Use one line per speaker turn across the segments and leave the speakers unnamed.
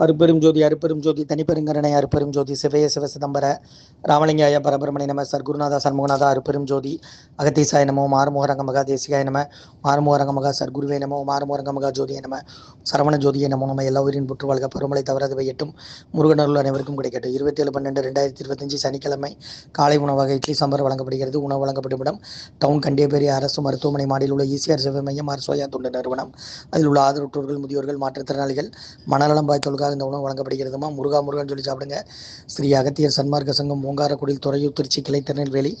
அருப்பெரும் ஜோதி அருப்பெரும் ஜோதி தனிப்பெருங்கரணை அருப்பெரும் ஜோதி சிவய சிவ சிதம்பர ராமலிங்காய பரபிரமணி நம சர்க்குருநாதா சண்முகநாதா அருப்பெரும் ஜோதி அகத்தீசாய நமோ மாறுமுகரங்க மகா தேசிகாய நம மாறுமுகரங்க மகா சர்க்குருவே நமோ மாறுமுகரங்க மகா ஜோதியை நம சரவண ஜோதியை நமோ நம்ம எல்லா உயிரின் புற்று வாழ்க பருமலை தவறாது வையட்டும். முருகனருள் அனைவருக்கும் கிடைக்கட்டும். இருபத்தி ஏழு பன்னெண்டு ரெண்டாயிரத்தி இருபத்தஞ்சு சனிக்கிழமை காலை உணவாக இட்லி சாம்பார் வழங்கப்படுகிறது. உணவு வழங்கப்படும் இடம் டவுன் கண்டியபேரி அரசு மருத்துவமனை மாடியில் உள்ள ஈசிஆர் சேவை மையம் அரசோயா தொண்டு நிறுவனம். அதில் உள்ள ஆதரவற்றோர்கள் முதியோர்கள் மாற்றுத்திறனாளிகள் மனநலம் உங்களுக்காக இந்த உணவு வழங்கப்படுகிறதுமா? முருகா முருகன் சொல்லி சாப்பிடுங்க. ஸ்ரீ அகத்தியர் சன்மார்க்க சங்கம் ஓங்காரக்குடியில் துறையூர் திருச்சி கிளை திருநெல்வேலி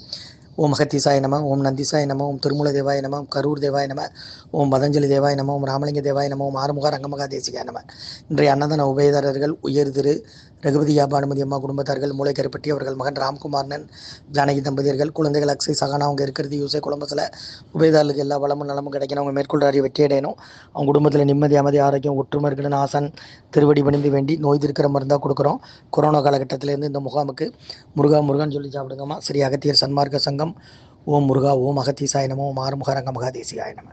ஓம் அகத்தீசாய நம ஓம் நந்திசாய நம ஓம் திருமூல தேவாய நம ஓம் கரூர் தேவாய நம ஓம் பதஞ்சலி தேவாய நம ஓம் ராமலிங்க தேவாய நம ஓம் ஆறுமுக ரங்கமகா தேசிகாய நம. இன்றைய அன்னதான உபயதாரர்கள் உயர் திரு ரகுபதி யாபானுமதி அம்மா குடும்பத்தார்கள் மூளை கருப்பட்டி அவர்கள் மகன் ராம்குமார்னன் ஜானகி தம்பதியர்கள் குழந்தைகள் அக்ஸை சகானா அவங்க இருக்கிறது யூசே குழம்பத்தில் உபயதாரர்களுக்கு எல்லா வளமும் நலமும் கிடைக்கணும். அவங்க மேற்கொள்ள அறிய வெற்றி அடையணும் அவங்க குடும்பத்தில் நிம்மதி அமைதி ஆரோக்கியம் ஒற்றுமை இருக்கணும்னு ஆசன் திருவடி பணிந்து வேண்டி நோய் திருக்கிற மருந்தாக கொடுக்குறோம். கொரோனா காலகட்டத்திலேருந்து இந்த முகாமுக்கு முருகா முருகன் சொல்லி சாப்பிடுங்கம்மா. ஸ்ரீ அகத்தியர் சன்மார்க்க சங்கம். ஓம் முருகா ஓம் அகத்தீசாய நமோ ஓம் ஆறுமுக மகாதேசியாய நம.